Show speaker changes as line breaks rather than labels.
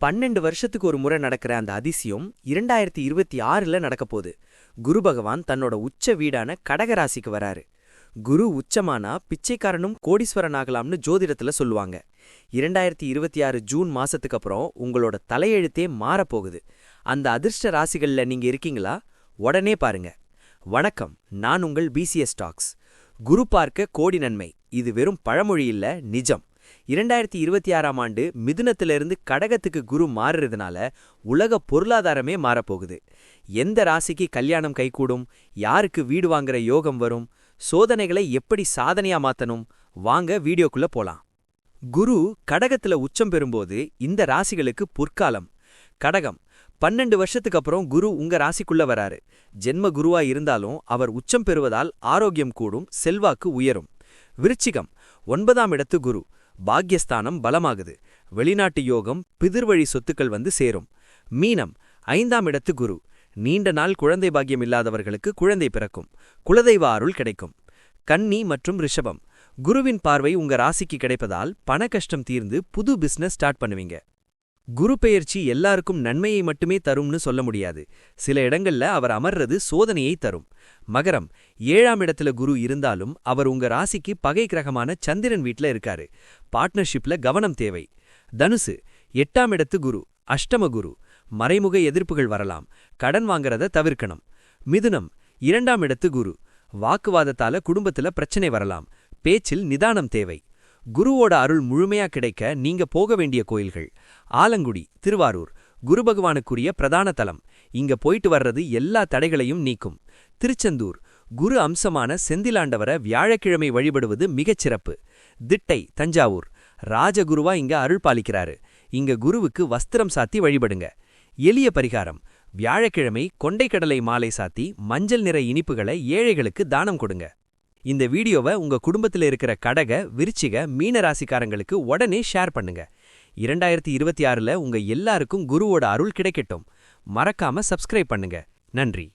பன்னெண்டு வருஷத்துக்கு ஒரு முறை நடக்கிற அந்த அதிசயம் இரண்டாயிரத்தி இருபத்தி ஆறுல நடக்கப்போகுது குரு பகவான் தன்னோட உச்ச வீடான கடகராசிக்கு வராரு. குரு உச்சமானா பிச்சைக்காரனும் கோடீஸ்வரன் ஆகலாம்னு ஜோதிடத்துல சொல்லுவாங்க. இரண்டாயிரத்தி இருபத்தி ஆறு ஜூன் மாசத்துக்கு அப்புறம் உங்களோட தலையெழுத்தே மாறப்போகுது அந்த அதிர்ஷ்ட ராசிகள்ல நீங்க இருக்கீங்களா? உடனே பாருங்க. வணக்கம் நான் உங்கள் பிசிஎஸ் ஸ்டாக்ஸ் குரு பார்க்க கோடி நன்மை. இது வெறும் பழமொழி இல்ல நிஜம். இரண்டாயிரத்தி இருபத்தி ஆறாம் ஆண்டு மிதுனத்திலிருந்து கடகத்துக்கு குரு மாறுறதுனால உலக பொருளாதாரமே மாறப்போகுது. எந்த ராசிக்கு கல்யாணம் கைகூடும் யாருக்கு வீடு வாங்குற யோகம் வரும் சோதனைகளை எப்படி சாதனையா மாத்தணும் வாங்க வீடியோக்குள்ள போலாம். குரு கடகத்துல உச்சம் பெறும்போது இந்த ராசிகளுக்கு புற்காலம். கடகம் பன்னெண்டு வருஷத்துக்கு அப்புறம் குரு உங்க ராசிக்குள்ள வராரு. ஜென்ம குருவா இருந்தாலும் அவர் உச்சம் பெறுவதால் ஆரோக்கியம் கூடும் செல்வாக்கு உயரும். விருச்சிகம் ஒன்பதாம் இடத்து குரு. பாக்யஸ்தானம் பலமாகுது. வெளிநாட்டு யோகம் பிதிர்வழி சொத்துக்கள் வந்து சேரும். மீனம் ஐந்தாம் இடத்து குரு. நீண்ட நாள் குழந்தை பாக்கியம் இல்லாதவர்களுக்கு குழந்தை பிறக்கும். குலதெய்வ அருள் கிடைக்கும். கன்னி மற்றும் ரிஷபம். குருவின் பார்வை உங்க ராசிக்கு கிடைப்பதால் பண கஷ்டம் தீர்ந்து புது பிசினஸ் ஸ்டார்ட் பண்ணுவீங்க. குரு பெயர்ச்சி எல்லாருக்கும் நன்மையை மட்டுமே தரும்னு சொல்ல முடியாது. சில இடங்கள்ல அவர் அமர்றது சோதனையை தரும். மகரம் ஏழாம் இடத்துல குரு இருந்தாலும் அவர் உங்க ராசிக்கு பகை கிரகமான சந்திரன் வீட்ல இருக்காரு. பார்ட்னர்ஷிப்ல கவனம் தேவை. தனுசு எட்டாம் இடத்து குரு அஷ்டம குரு மறைமுக எதிர்ப்புகள் வரலாம். கடன் வாங்கறத தவிர்க்கணும். மிதுனம் இரண்டாம் இடத்து குரு வாக்குவாதத்தால குடும்பத்துல பிரச்சனை வரலாம். பேச்சில் நிதானம் தேவை. குருவோட அருள் முழுமையா கிடைக்க நீங்க போக வேண்டிய கோயில்கள். ஆலங்குடி திருவாரூர் குரு பகவானுக்குரிய பிரதான தலம். இங்க போயிட்டு வர்றது எல்லா தடைகளையும் நீக்கும். திருச்செந்தூர் குரு அம்சமான செந்திலாண்டவர வியாழக்கிழமை வழிபடுவது மிகச்சிறப்பு திட்டை தஞ்சாவூர். ராஜகுருவா இங்க அருள் பாலிக்கிறாரு. இங்க குருவுக்கு வஸ்திரம் சாத்தி வழிபடுங்க. எளிய பரிகாரம் வியாழக்கிழமை கொண்டைக்கடலை மாலை சாத்தி மஞ்சள் நிற இனிப்புகளை ஏழைகளுக்கு தானம் கொடுங்க. இந்த வீடியோவை உங்க குடும்பத்தில் இருக்கிற கடக விருச்சிக மீன ராசிக்காரங்களுக்கு உடனே ஷேர் பண்ணுங்க. இரண்டாயிரத்தி இருபத்தி ஆறுல உங்க எல்லாருக்கும் குருவோட அருள் கிடைக்கட்டும். மறக்காம சப்ஸ்கிரைப் பண்ணுங்க. நன்றி.